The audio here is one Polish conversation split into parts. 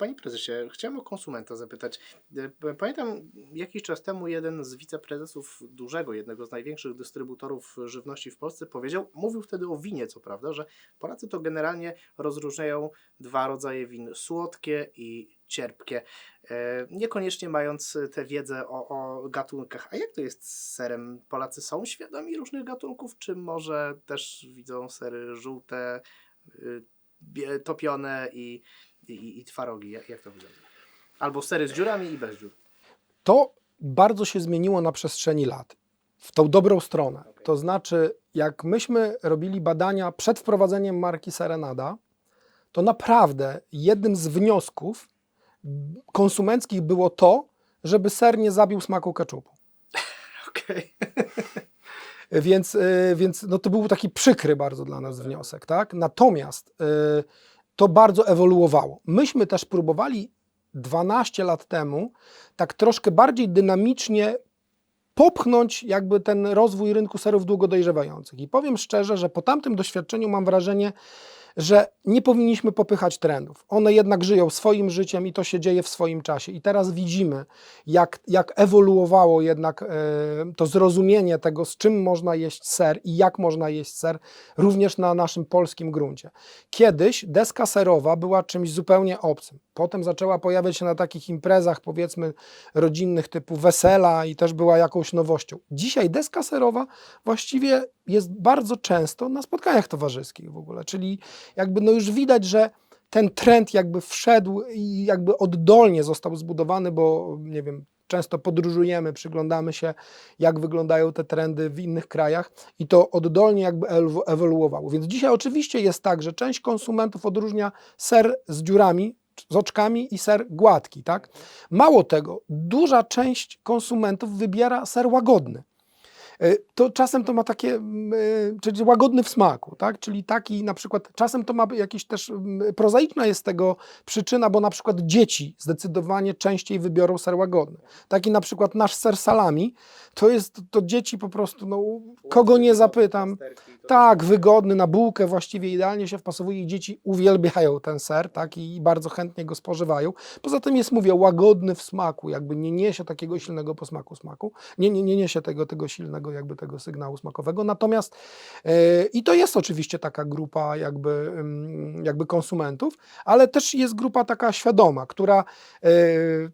Panie prezesie, chciałem o konsumenta zapytać. E, Pamiętam jakiś czas temu jeden z wiceprezesów dużego, jednego z największych dystrybutorów żywności w Polsce powiedział, mówił wtedy o winie, co prawda, że Polacy to generalnie rozróżniają dwa rodzaje win, słodkie i cierpkie, e, niekoniecznie mając tę wiedzę o, o gatunkach. A jak to jest z serem? Polacy są świadomi różnych gatunków, czy może też widzą sery żółte, y, topione i, i, i twarogi? Jak, jak to wygląda? Albo sery z dziurami i bez dziur. To bardzo się zmieniło na przestrzeni lat. W tą dobrą stronę. Okej. To znaczy, jak myśmy robili badania przed wprowadzeniem marki Serenada, to naprawdę jednym z wniosków konsumenckich było to, żeby ser nie zabił smaku keczupu. Okej. Więc, y, więc no to był taki przykry bardzo dla nas wniosek, tak? Natomiast y, to bardzo ewoluowało. Myśmy też próbowali 12 lat temu tak troszkę bardziej dynamicznie popchnąć jakby ten rozwój rynku serów długodojrzewających. I powiem szczerze, że po tamtym doświadczeniu mam wrażenie, że nie powinniśmy popychać trendów. One jednak żyją swoim życiem i to się dzieje w swoim czasie. I teraz widzimy, jak, jak ewoluowało jednak e, to zrozumienie tego, z czym można jeść ser i jak można jeść ser, również na naszym polskim gruncie. Kiedyś deska serowa była czymś zupełnie obcym. Potem zaczęła pojawiać się na takich imprezach, powiedzmy, rodzinnych typu wesela i też była jakąś nowością. Dzisiaj deska serowa właściwie jest bardzo często na spotkaniach towarzyskich w ogóle, czyli jakby no już widać, że ten trend jakby wszedł i jakby oddolnie został zbudowany, bo nie wiem, często podróżujemy, przyglądamy się, jak wyglądają te trendy w innych krajach i to oddolnie jakby ewo- ewoluowało. Więc dzisiaj oczywiście jest tak, że część konsumentów odróżnia ser z dziurami, z oczkami i ser gładki, tak? Mało tego, duża część konsumentów wybiera ser łagodny. Y, To czasem to ma takie, y, czyli łagodny w smaku, tak? Czyli taki na przykład, czasem to ma jakiś też, prozaiczna jest tego przyczyna, bo na przykład dzieci zdecydowanie częściej wybiorą ser łagodny. Taki na przykład nasz ser salami, to jest, to dzieci po prostu, no, kogo nie zapytam, tak, wygodny, na bułkę właściwie idealnie się wpasowuje i dzieci uwielbiają ten ser, tak, i bardzo chętnie go spożywają. Poza tym jest, mówię, łagodny w smaku, jakby nie niesie takiego silnego posmaku smaku, nie, nie, nie niesie tego, tego silnego jakby tego sygnału smakowego, natomiast e, i to jest oczywiście taka grupa jakby, ym, jakby konsumentów, ale też jest grupa taka świadoma, która e,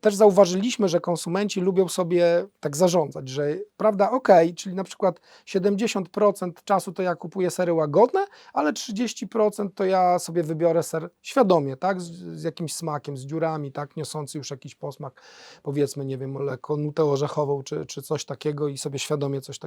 też zauważyliśmy, że konsumenci lubią sobie tak zarządzać, że prawda, okej, czyli na przykład 70% czasu to ja kupuję sery łagodne, ale 30% to ja sobie wybiorę ser świadomie, tak, z, z jakimś smakiem, z dziurami, tak, niosący już jakiś posmak, powiedzmy, nie wiem, lekko nutę orzechową czy, czy coś takiego i sobie świadomie coś takiego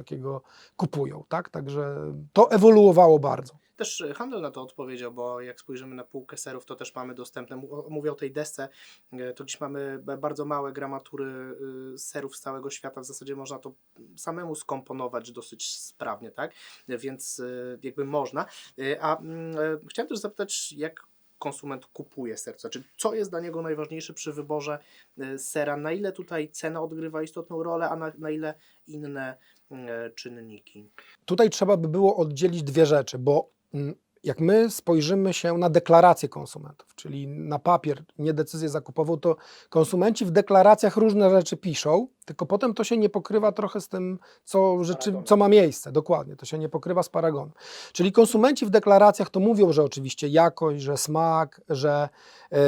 kupują, tak, także to ewoluowało bardzo. Też e, handel na to odpowiedział, bo jak spojrzymy na półkę serów, to też mamy dostępne. Mówię o tej desce, e, to dziś mamy bardzo małe gramatury y, serów z całego świata. W zasadzie można to samemu skomponować dosyć sprawnie, tak? E, Więc e, jakby można. E, A mm, e, chciałem też zapytać, jak konsument kupuje ser? To Znaczy, co jest dla niego najważniejsze przy wyborze e, sera? Na ile tutaj cena odgrywa istotną rolę, a na, na ile inne e, czynniki? Tutaj trzeba by było oddzielić dwie rzeczy, bo mm, jak my spojrzymy się na deklaracje konsumentów, czyli na papier, nie decyzję zakupową, to konsumenci w deklaracjach różne rzeczy piszą, tylko potem to się nie pokrywa trochę z tym, co, rzeczy, co ma miejsce. Dokładnie, to się nie pokrywa z paragonem. Czyli konsumenci w deklaracjach to mówią, że oczywiście jakość, że smak, że, yy,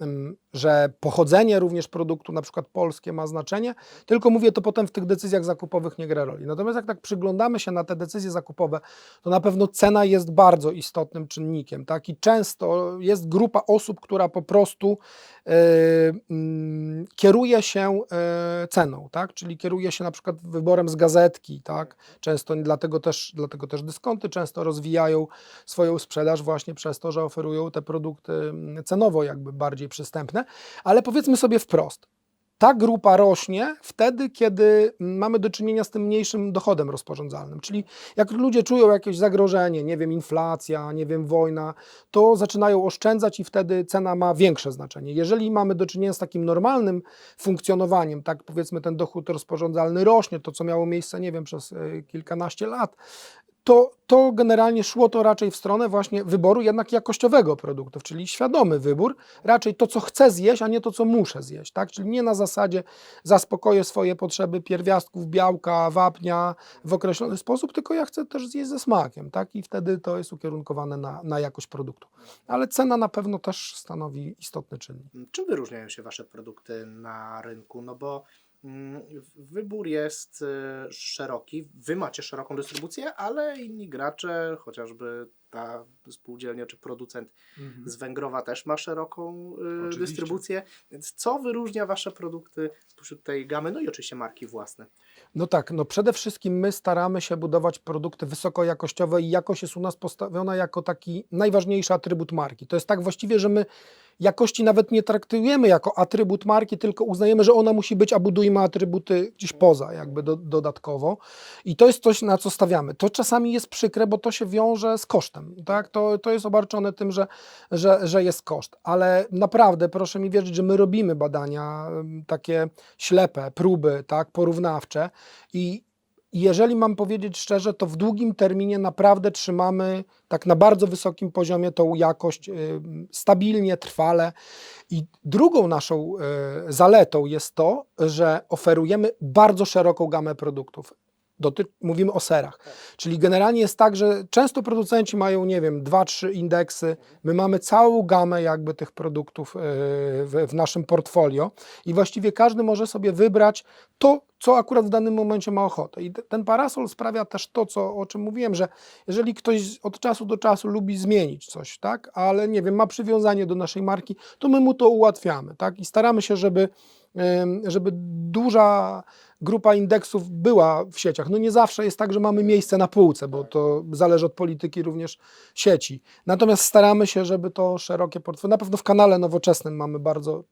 mm, że pochodzenie również produktu, na przykład polskie, ma znaczenie, tylko mówię to potem w tych decyzjach zakupowych nie gra roli. Natomiast jak tak przyglądamy się na te decyzje zakupowe, to na pewno cena jest bardzo istotnym czynnikiem. Tak? I często jest grupa osób, która po prostu e, mm, kieruje się e, ceną, tak? czyli kieruje się na przykład wyborem z gazetki. Tak? Często dlatego też, dlatego też dyskonty często rozwijają swoją sprzedaż właśnie przez to, że oferują te produkty mm, cenowo jakby bardziej przystępne. Ale powiedzmy sobie wprost, ta grupa rośnie wtedy, kiedy mamy do czynienia z tym mniejszym dochodem rozporządzalnym. Czyli jak ludzie czują jakieś zagrożenie, nie wiem, inflacja, nie wiem, wojna, to zaczynają oszczędzać i wtedy cena ma większe znaczenie. Jeżeli mamy do czynienia z takim normalnym funkcjonowaniem, tak powiedzmy ten dochód rozporządzalny rośnie, to co miało miejsce, nie wiem, przez e, kilkanaście lat, to, to generalnie szło to raczej w stronę właśnie wyboru jednak jakościowego produktów, czyli świadomy wybór, raczej to, co chcę zjeść, a nie to, co muszę zjeść, tak? Czyli nie na zasadzie zaspokoję swoje potrzeby pierwiastków, białka, wapnia w określony sposób, tylko ja chcę też zjeść ze smakiem, tak? I wtedy to jest ukierunkowane na, na jakość produktu. Ale cena na pewno też stanowi istotny czynnik. Czym wyróżniają się Wasze produkty na rynku? No bo wybór jest e, szeroki, Wy macie szeroką dystrybucję, ale inni gracze, chociażby ta spółdzielnia czy producent z Węgrowa też ma szeroką Oczywiście. dystrybucję. Więc co wyróżnia Wasze produkty spośród tej gamy? No i oczywiście marki własne. No tak, no przede wszystkim my staramy się budować produkty wysokojakościowe i jakość jest u nas postawiona jako taki najważniejszy atrybut marki. To jest tak właściwie, że my jakości nawet nie traktujemy jako atrybut marki, tylko uznajemy, że ona musi być, a budujemy atrybuty gdzieś poza, jakby do, dodatkowo. I to jest coś, na co stawiamy. To czasami jest przykre, bo to się wiąże z kosztem. Tak? To, to jest obarczone tym, że, że, że jest koszt. Ale naprawdę proszę mi wierzyć, że my robimy badania takie ślepe, próby, tak, porównawcze i jeżeli mam powiedzieć szczerze, to w długim terminie naprawdę trzymamy tak na bardzo wysokim poziomie tą jakość stabilnie, trwale. I drugą naszą y, zaletą jest to, że oferujemy bardzo szeroką gamę produktów. Mówimy o serach. Czyli generalnie jest tak, że często producenci mają, nie wiem, dwa, trzy indeksy. My mamy całą gamę jakby tych produktów y, w, w naszym portfolio i właściwie każdy może sobie wybrać to, co akurat w danym momencie ma ochotę. I te- ten parasol sprawia też to, co, o czym mówiłem, że jeżeli ktoś od czasu do czasu lubi zmienić coś, tak, ale nie wiem, ma przywiązanie do naszej marki, to my mu to ułatwiamy, tak, i staramy się, żeby, żeby duża grupa indeksów była w sieciach. No nie zawsze jest tak, że mamy miejsce na półce, bo to zależy od polityki również sieci. Natomiast staramy się, żeby to szerokie portfolio, na pewno w kanale nowoczesnym mamy bardzo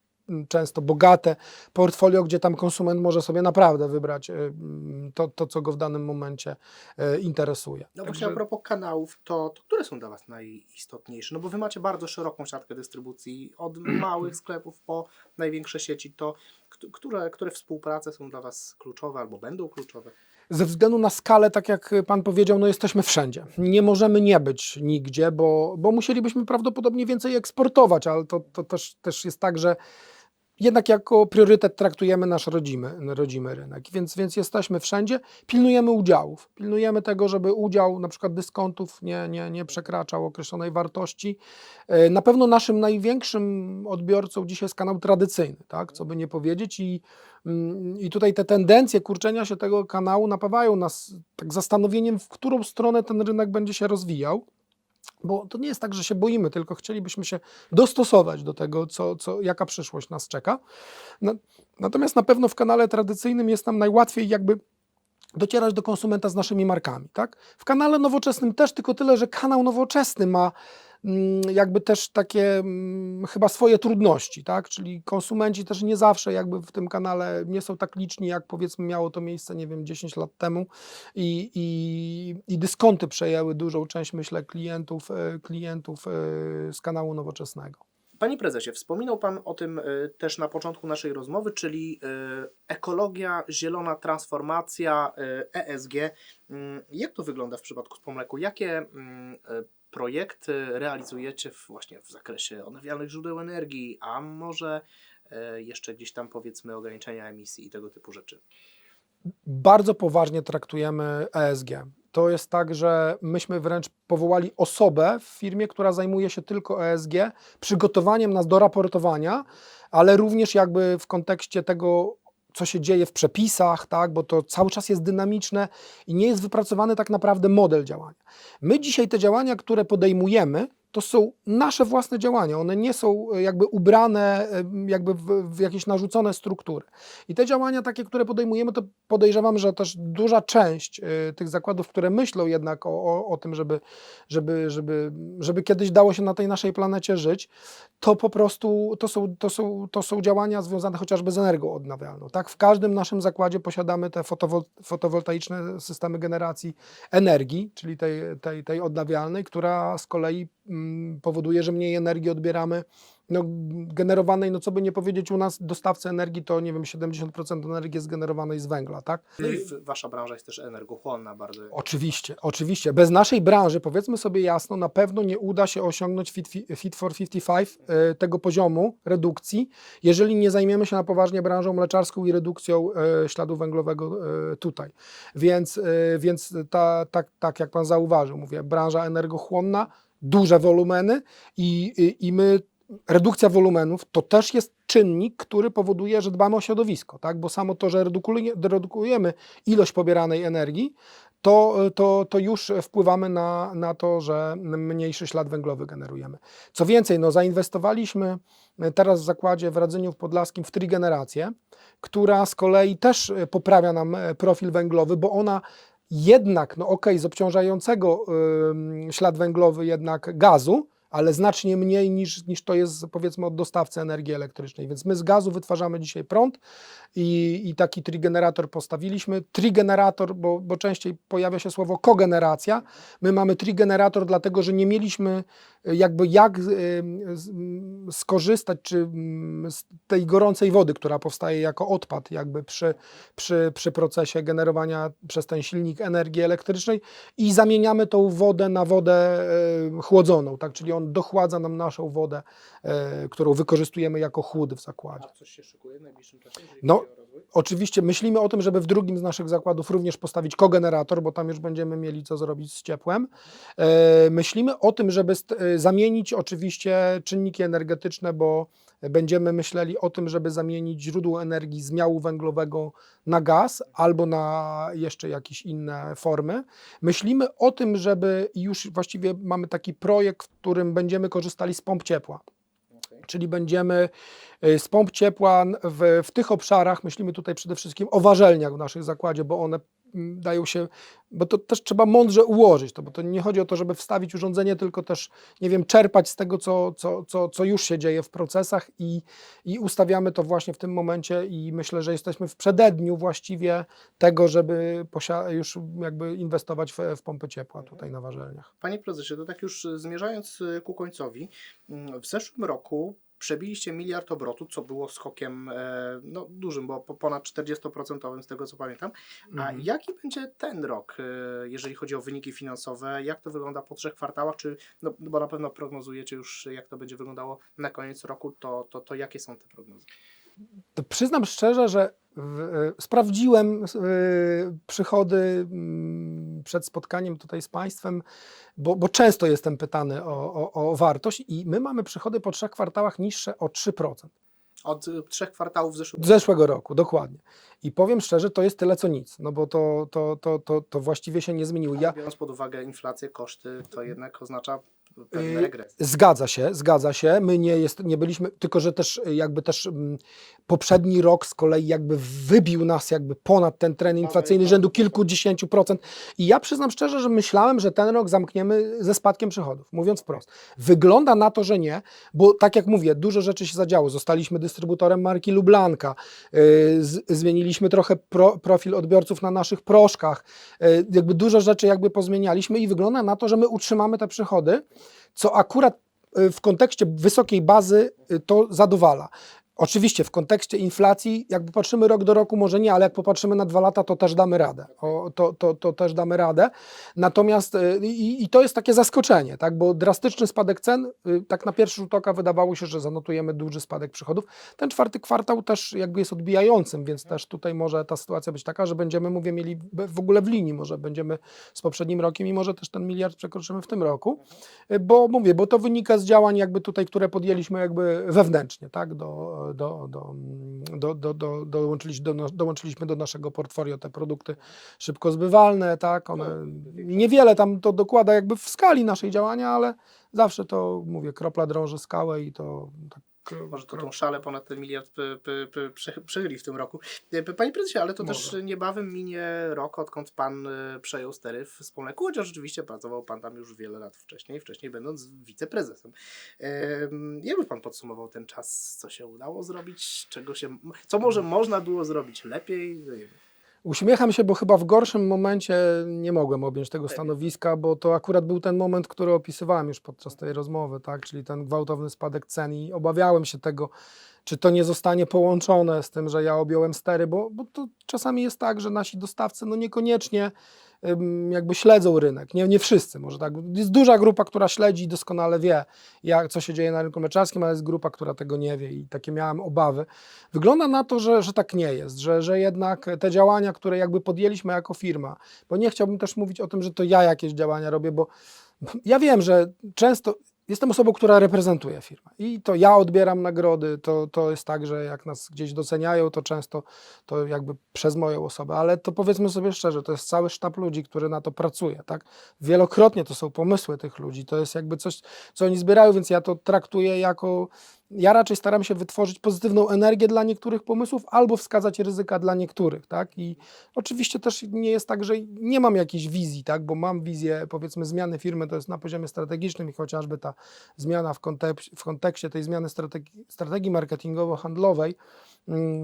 często bogate portfolio, gdzie tam konsument może sobie naprawdę wybrać y, mm, to, to co go w danym momencie y, interesuje. No Także- właśnie a propos kanałów, to, to które są dla Was najistotniejsze? No bo Wy macie bardzo szeroką siatkę dystrybucji, od małych sklepów po największe sieci, to kt- które, które współprace są dla Was kluczowe albo będą kluczowe? Ze względu na skalę, tak jak Pan powiedział, no jesteśmy wszędzie. Nie możemy nie być nigdzie, bo, bo musielibyśmy prawdopodobnie więcej eksportować, ale to, to też, też jest tak, że jednak jako priorytet traktujemy nasz rodzimy, rodzimy rynek, więc, więc jesteśmy wszędzie, pilnujemy udziałów, pilnujemy tego, żeby udział na przykład dyskontów nie, nie, nie przekraczał określonej wartości. E, Na pewno naszym największym odbiorcą dzisiaj jest kanał tradycyjny, tak, co by nie powiedzieć. I, mm, i tutaj te tendencje kurczenia się tego kanału napawają nas tak zastanowieniem, w którą stronę ten rynek będzie się rozwijał. Bo to nie jest tak, że się boimy, tylko chcielibyśmy się dostosować do tego, co, co, jaka przyszłość nas czeka. Na, natomiast na pewno w kanale tradycyjnym jest nam najłatwiej jakby docierać do konsumenta z naszymi markami. Tak? W kanale nowoczesnym też, tylko tyle, że kanał nowoczesny ma jakby też takie mm, chyba swoje trudności, tak? Czyli konsumenci też nie zawsze jakby w tym kanale nie są tak liczni, jak powiedzmy miało to miejsce, nie wiem, 10 lat temu i, i, i dyskonty przejęły dużą część, myślę, klientów, e, klientów e, z kanału nowoczesnego. Panie prezesie, wspominał Pan o tym y, też na początku naszej rozmowy, czyli ekologia, zielona transformacja, ESG. Mm, Jak to wygląda w przypadku Spomleku? Jakie mm, projekty realizujecie w, właśnie w zakresie odnawialnych źródeł energii, a może y, jeszcze gdzieś tam powiedzmy ograniczenia emisji i tego typu rzeczy? bardzo poważnie traktujemy ESG. To jest tak, że myśmy wręcz powołali osobę w firmie, która zajmuje się tylko ESG, przygotowaniem nas do raportowania, ale również jakby w kontekście tego, co się dzieje w przepisach, tak, bo to cały czas jest dynamiczne i nie jest wypracowany tak naprawdę model działania. My dzisiaj te działania, które podejmujemy, to są nasze własne działania. One nie są e, jakby ubrane e, jakby w, w jakieś narzucone struktury. I te działania takie, które podejmujemy, to podejrzewam, że też duża część e, tych zakładów, które myślą jednak o, o, o tym, żeby, żeby, żeby, żeby kiedyś dało się na tej naszej planecie żyć, to po prostu to są, to są, to są działania związane chociażby z energią odnawialną. Tak? W każdym naszym zakładzie posiadamy te fotowol, fotowoltaiczne systemy generacji energii, czyli tej, tej, tej odnawialnej, która z kolei powoduje, że mniej energii odbieramy. No, generowanej, no co by nie powiedzieć, u nas dostawcy energii to nie wiem, 70% energii jest generowanej z węgla, tak? No i wasza branża jest też energochłonna bardzo. Oczywiście, oczywiście. Bez naszej branży, powiedzmy sobie jasno, na pewno nie uda się osiągnąć Fit, fi- fit for 55 e, tego poziomu redukcji, jeżeli nie zajmiemy się na poważnie branżą mleczarską i redukcją e, śladu węglowego e, tutaj. Więc, więc ta, tak, tak jak Pan zauważył, mówię, branża energochłonna, duże wolumeny i, i, i my redukcja wolumenów to też jest czynnik, który powoduje, że dbamy o środowisko, tak? bo samo to, że redukuje, redukujemy ilość pobieranej energii, to, to, to już wpływamy na, na to, że mniejszy ślad węglowy generujemy. Co więcej, no, zainwestowaliśmy teraz w zakładzie w Radzyniu w Podlaskim w trigenerację, która z kolei też poprawia nam profil węglowy, bo ona jednak, no okej, z obciążającego ślad węglowy jednak gazu, ale znacznie mniej niż, niż to jest powiedzmy od dostawcy energii elektrycznej. Więc my z gazu wytwarzamy dzisiaj prąd i, i taki trigenerator postawiliśmy. Trigenerator, bo, bo częściej pojawia się słowo kogeneracja. My mamy trigenerator, dlatego że nie mieliśmy y, jakby jak m, skorzystać czy z tej gorącej wody, która powstaje jako odpad jakby przy, przy, przy procesie generowania przez ten silnik energii elektrycznej i zamieniamy tą wodę na wodę e, chłodzoną, tak? czyli on dochładza nam naszą wodę, e, którą wykorzystujemy jako chłód w zakładzie. A coś się szykuje w najbliższym czasie? jeżeli No, chodzi o rozwój? Oczywiście myślimy o tym, żeby w drugim z naszych zakładów również postawić kogenerator, bo tam już będziemy mieli co zrobić z ciepłem. E, myślimy o tym, żeby e, zamienić oczywiście czynniki energetyczne, bo będziemy myśleli o tym, żeby zamienić źródło energii z miału węglowego na gaz albo na jeszcze jakieś inne formy. Myślimy o tym, żeby już właściwie mamy taki projekt, w którym będziemy korzystali z pomp ciepła. Czyli będziemy y, z pomp ciepła w, w tych obszarach, myślimy tutaj przede wszystkim o warzelniach w naszym zakładzie, bo one dają się, bo to też trzeba mądrze ułożyć, to, bo to nie chodzi o to, żeby wstawić urządzenie, tylko też, nie wiem, czerpać z tego, co, co, co, co już się dzieje w procesach i, i ustawiamy to właśnie w tym momencie i myślę, że jesteśmy w przededniu właściwie tego, żeby już jakby inwestować w, w pompy ciepła tutaj na warzelniach. Panie prezesie, to tak już zmierzając y, ku końcowi, mm, w zeszłym roku przebiliście miliard obrotu, co było skokiem e, no, dużym, bo po- ponad 40% z tego co pamiętam. A Mhm. jaki będzie ten rok, e, jeżeli chodzi o wyniki finansowe? Jak to wygląda po trzech kwartałach? Czy, no, bo na pewno prognozujecie już, jak to będzie wyglądało na koniec roku, to, to, to jakie są te prognozy? To przyznam szczerze, że sprawdziłem e, przychody mm, przed spotkaniem tutaj z Państwem, bo, bo często jestem pytany o, o, o wartość i my mamy przychody po trzech kwartałach niższe o 3%. Od y, trzech kwartałów w zeszłym Z zeszłego roku, dokładnie. I powiem szczerze, to jest tyle co nic, no bo to, to, to, to, to właściwie się nie zmieniło. roku, Ja, ale biorąc pod uwagę inflację, koszty, to jednak oznacza Y, regresy. Zgadza się, zgadza się. My nie, jest, nie byliśmy, tylko że też y, jakby też mm, poprzedni rok z kolei jakby wybił nas jakby ponad ten trend inflacyjny rzędu kilkudziesięciu procent. I ja przyznam szczerze, że myślałem, że ten rok zamkniemy ze spadkiem przychodów, mówiąc wprost. Wygląda na to, że nie, bo tak jak mówię, dużo rzeczy się zadziało. Zostaliśmy dystrybutorem marki Lublanka, yy, z, zmieniliśmy trochę pro, profil odbiorców na naszych proszkach, yy, jakby dużo rzeczy jakby pozmienialiśmy i wygląda na to, że my utrzymamy te przychody, co akurat y, w kontekście wysokiej bazy y, to zadowala. Oczywiście w kontekście inflacji, jakby patrzymy rok do roku, może nie, ale jak popatrzymy na dwa lata, to też damy radę. O, to, to, to też damy radę. Natomiast y, i, i to jest takie zaskoczenie, tak? bo drastyczny spadek cen, y, tak na pierwszy rzut oka wydawało się, że zanotujemy duży spadek przychodów. Ten czwarty kwartał też jakby jest odbijającym, więc też tutaj może ta sytuacja być taka, że będziemy, mówię, mieli w- w ogóle w linii, może będziemy z poprzednim rokiem i może też ten miliard przekroczymy w tym roku, Y, bo mówię, bo to wynika z działań jakby tutaj, które podjęliśmy jakby wewnętrznie, tak, do, do, do, do, do, do, dołączyliśmy, do, dołączyliśmy do naszego portfolio te produkty szybko zbywalne, tak, one niewiele tam to dokłada jakby w skali naszej działania, ale zawsze to, mówię, kropla drąży skałę i to tak Może to tą szalę ponad ten miliard przechyli w tym roku. E, Panie prezesie, ale to też Może. niebawem minie rok, odkąd pan e, przejął stery w Wspólniku, chociaż oczywiście pracował pan tam już wiele lat wcześniej, wcześniej będąc wiceprezesem. Em, Jak by pan podsumował ten czas, co się udało zrobić, czego się, co może można było zrobić lepiej? Uśmiecham się, bo chyba w gorszym momencie nie mogłem objąć tego stanowiska, bo to akurat był ten moment, który opisywałem już podczas tej rozmowy, tak? czyli ten gwałtowny spadek cen i obawiałem się tego, czy to nie zostanie połączone z tym, że ja objąłem stery, bo, bo to czasami jest tak, że nasi dostawcy no niekoniecznie jakby śledzą rynek, nie, nie wszyscy może tak. Jest duża grupa, która śledzi i doskonale wie, jak, co się dzieje na rynku mleczarskim, ale jest grupa, która tego nie wie i takie miałem obawy. Wygląda na to, że, że tak nie jest, że, że jednak te działania, które jakby podjęliśmy jako firma, bo nie chciałbym też mówić o tym, że to ja jakieś działania robię, bo ja wiem, że często jestem osobą, która reprezentuje firmę. I to ja odbieram nagrody, to, to jest tak, że jak nas gdzieś doceniają, to często to jakby przez moją osobę, ale to powiedzmy sobie szczerze, to jest cały sztab ludzi, który na to pracuje, tak? Wielokrotnie to są pomysły tych ludzi, to jest jakby coś, co oni zbierają, więc ja to traktuję jako ja raczej staram się wytworzyć pozytywną energię dla niektórych pomysłów albo wskazać ryzyka dla niektórych, tak? I oczywiście też nie jest tak, że nie mam jakiejś wizji, tak? Bo mam wizję, powiedzmy, zmiany firmy, to jest na poziomie strategicznym i chociażby ta zmiana w, kontek- w kontekście tej zmiany strategii, strategii marketingowo-handlowej,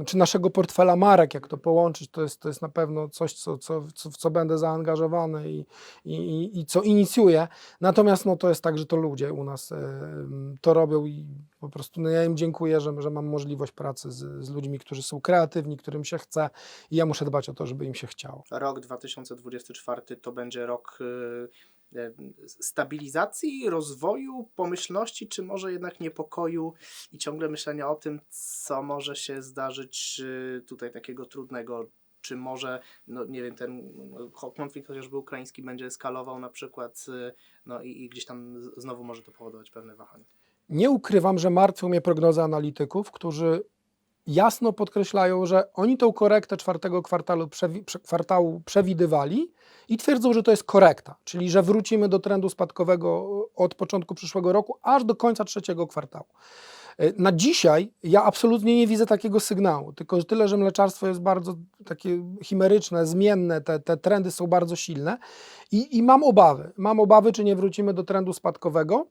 czy naszego portfela marek, jak to połączyć, to jest, to jest na pewno coś, co, co, co, w co będę zaangażowany i, i, i- co inicjuję. Natomiast no, to jest tak, że to ludzie u nas m, to robią i po prostu no, ja im dziękuję, że, że mam możliwość pracy z, z ludźmi, którzy są kreatywni, którym się chce i ja muszę dbać o to, żeby im się chciało. Rok 2024 to będzie rok y, y, stabilizacji, rozwoju, pomyślności, czy może jednak niepokoju i ciągle myślenia o tym, co może się zdarzyć y, tutaj takiego trudnego. Czy może, no nie wiem, ten no, konflikt chociażby ukraiński będzie eskalował na przykład, y, no i, i gdzieś tam znowu może to powodować pewne wahania. Nie ukrywam, że martwią mnie prognozy analityków, którzy jasno podkreślają, że oni tą korektę czwartego kwartału, przewi- prze- kwartału przewidywali i twierdzą, że to jest korekta, czyli że wrócimy do trendu spadkowego od początku przyszłego roku aż do końca trzeciego kwartału. Y, Na dzisiaj ja absolutnie nie widzę takiego sygnału, tylko tyle, że mleczarstwo jest bardzo takie chimeryczne, zmienne, te, te trendy są bardzo silne i, i mam obawy. Mam obawy, czy nie wrócimy do trendu spadkowego.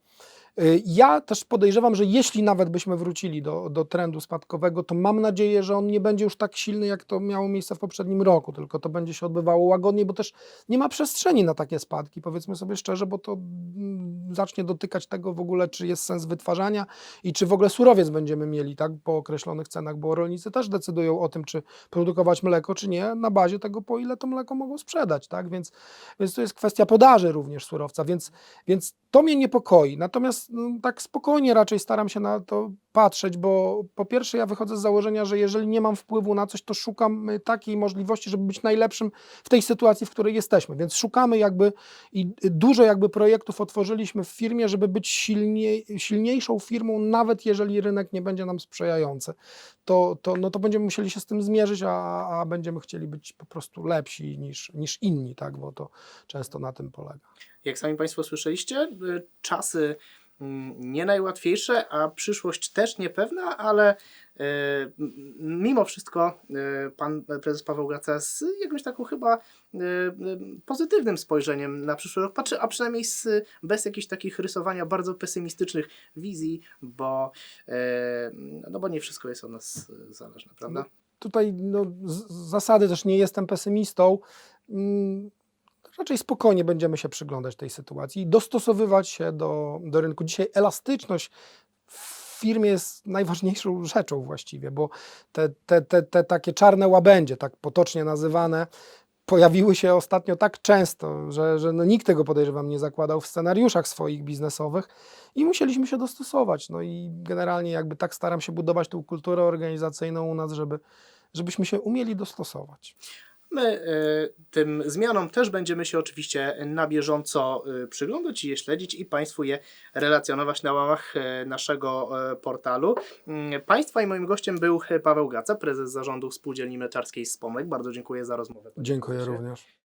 Y, Ja też podejrzewam, że jeśli nawet byśmy wrócili do, do trendu spadkowego, to mam nadzieję, że on nie będzie już tak silny, jak to miało miejsce w poprzednim roku, tylko to będzie się odbywało łagodniej, bo też nie ma przestrzeni na takie spadki, powiedzmy sobie szczerze, bo to mm, zacznie dotykać tego w ogóle, czy jest sens wytwarzania i czy w ogóle surowiec będziemy mieli tak po określonych cenach, bo rolnicy też decydują o tym, czy produkować mleko, czy nie, na bazie tego, po ile to mleko mogą sprzedać, tak, więc, więc to jest kwestia podaży również surowca, więc, więc to mnie niepokoi. Natomiast no, tak spokojnie raczej staram się na to patrzeć, bo po pierwsze ja wychodzę z założenia, że jeżeli nie mam wpływu na coś, to szukam y, takiej możliwości, żeby być najlepszym w tej sytuacji, w której jesteśmy. Więc szukamy jakby i y, dużo jakby projektów otworzyliśmy w firmie, żeby być silniej, silniejszą firmą, nawet jeżeli rynek nie będzie nam sprzyjający. To, to, no to będziemy musieli się z tym zmierzyć, a, a będziemy chcieli być po prostu lepsi niż, niż inni, tak? bo to często na tym polega. Jak sami Państwo słyszeliście, y, czasy mm, nie najłatwiejsze, a przyszłość też niepewna, ale m- mimo wszystko y, pan prezes Paweł Gaca z jakimś taką chyba y, pozytywnym spojrzeniem na przyszły rok patrzy, a przynajmniej z, bez jakichś takich rysowania bardzo pesymistycznych wizji, bo, no bo nie wszystko jest od nas zależne, prawda? tutaj no, z zasady też nie jestem pesymistą. Mm, Raczej spokojnie będziemy się przyglądać tej sytuacji i dostosowywać się do, do rynku. Dzisiaj elastyczność firmie jest najważniejszą rzeczą właściwie, bo te, te, te, te takie czarne łabędzie, tak potocznie nazywane, pojawiły się ostatnio tak często, że, że no nikt tego podejrzewam nie zakładał w scenariuszach swoich biznesowych i musieliśmy się dostosować. No i generalnie jakby tak staram się budować tą kulturę organizacyjną u nas, żeby, żebyśmy się umieli dostosować. My y, tym zmianom też będziemy się oczywiście na bieżąco y, przyglądać i je śledzić i Państwu je relacjonować na łamach y, naszego portalu. Y, Państwa i moim gościem był Paweł Gaca, prezes zarządu Spółdzielni Mleczarskiej Spomek. Bardzo dziękuję za rozmowę. Dziękuję również.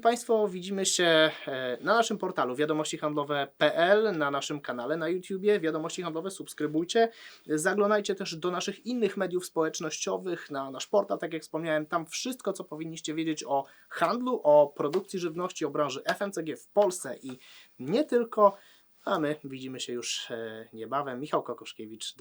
Państwo widzimy się e, na naszym portalu wiadomościhandlowe.pl, na naszym kanale na YouTubie. Wiadomości handlowe subskrybujcie. Zaglądajcie też do naszych innych mediów społecznościowych, na nasz portal, tak jak wspomniałem, tam wszystko, co powinniście wiedzieć o handlu, o produkcji żywności, o branży FMCG w Polsce i nie tylko. A my widzimy się już e, niebawem. Michał Kokoszkiewicz, do